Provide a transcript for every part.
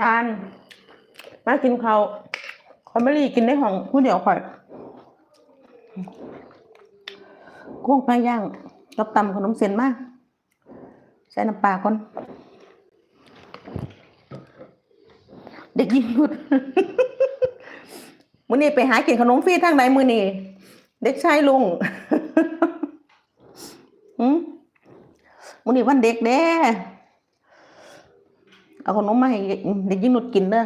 จานมากินเขาวคอยมารีกินได้ของผู้เดียวข่อยกุ้งปลาย่างกับตำขนมเส้นมากใส่น้ำปลาก่อนเด็กยิงหยุดมื้อนี้ไปหากินขนมฟรีทางไหนมื้อนี้เด็กชายลุงหืมมื้อนี้วันเด็กเด้ เอาขนมมาให้เด็กยิ่งนุดกินเด้อ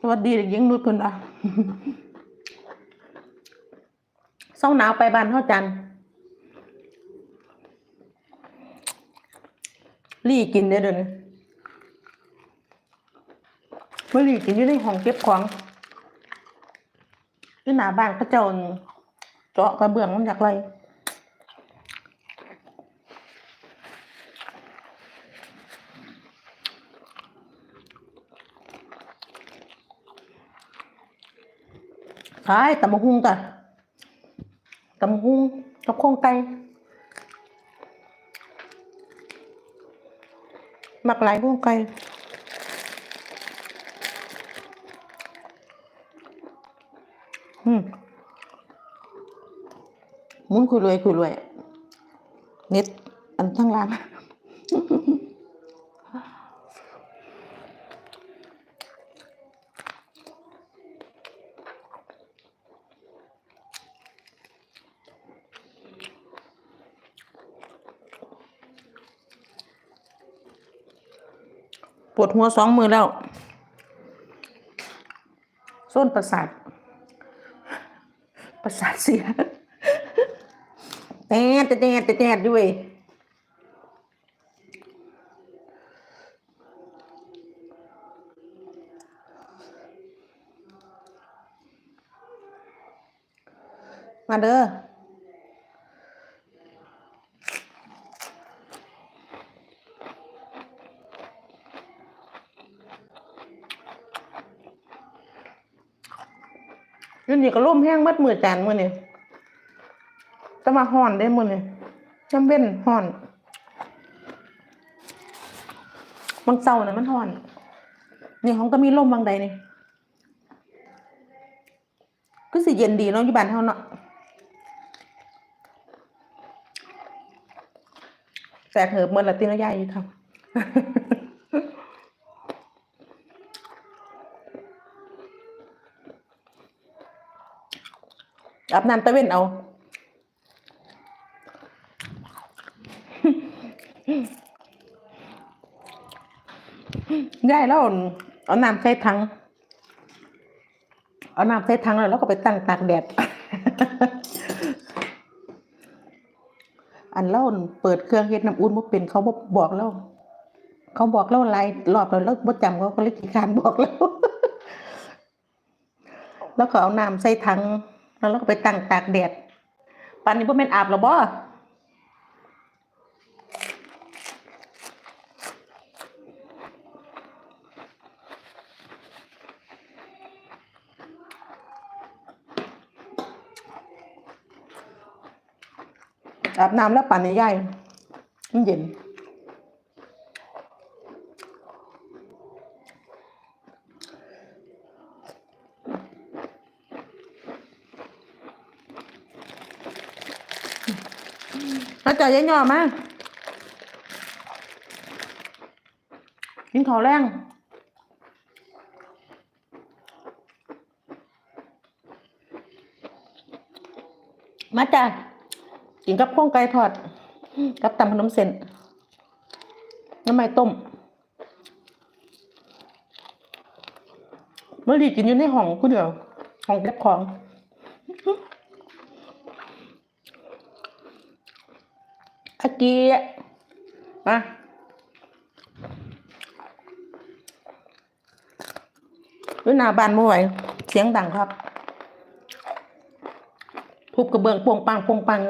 สวัสดีเด็กหญิงนุชเพิ่นว่าเศร้าหนาวไปบ้านเฮาจันลี่กินเด้อเดี๋ยวนี้เมื่รีกินอยู่ในห้องเก็บของ ที่หนาบ้านเขาเจ้าเจาะกระเบื้องมันจากไรขายตำมะฮุงจ้ะตำมะฮุงกับโครงไก่มักหลายโครงไก่อืมห มุนคุยรวยคุยรวยเน็ตอันทั้งร้านปวดหัวสองมือแล้วส้นประสาทประสาทเสีย แตดแตดแตดแตดด้วยมาเด้อยืนนี่ก็ร่มแห้งมัดมือจานมือเนี่จะมาห่อนได้มือนี่จำเป็นห่อนบางเศร้านะมันห่อนนี่ของก็มีร่มบางใดนี่ก็สิเย็นดีเนาะอยู่บ้านเฮาเนาะแสกเหิบเมื่อละตีนยายอยู่ครับอาบน้ำตะเวนเอา ได้แล้วเอาน้ำใส่ถังเอาน้ำใส่ถังแล้วเราก็ไปตั้งตากแดด อันเล่าเปิดเครื่องเฮ็ดน้ำอุ่นบ่เป็นเขาบ่บอกแล้ว เขาบอกแล้วหลายรอบแล้วแล้วบ่จำเขาก็เลยขี้คานบอกแล้ว แล้วก็เอาน้ำใส่ถังแล้วเราก็ไปตั้งตากแดดปานนี้บ่แม่นอาบแล้วบ่ อาบน้ำแล้วปั่นนี้ยายมันเย็นแล้วเจอยายหย่อมากินข้าวแรงมาจ้ะ กินกับข้องไก่ทอด กับตำขนมเส้นน้ำมันต้มเมื่อดีกินอยู่ในห้องกูเดียวห้องเก็บของอากีมาด้วยหน้าบ้านม่ไหวเสียงดังครับทุบกระเบื้องโปงปังโปงปัง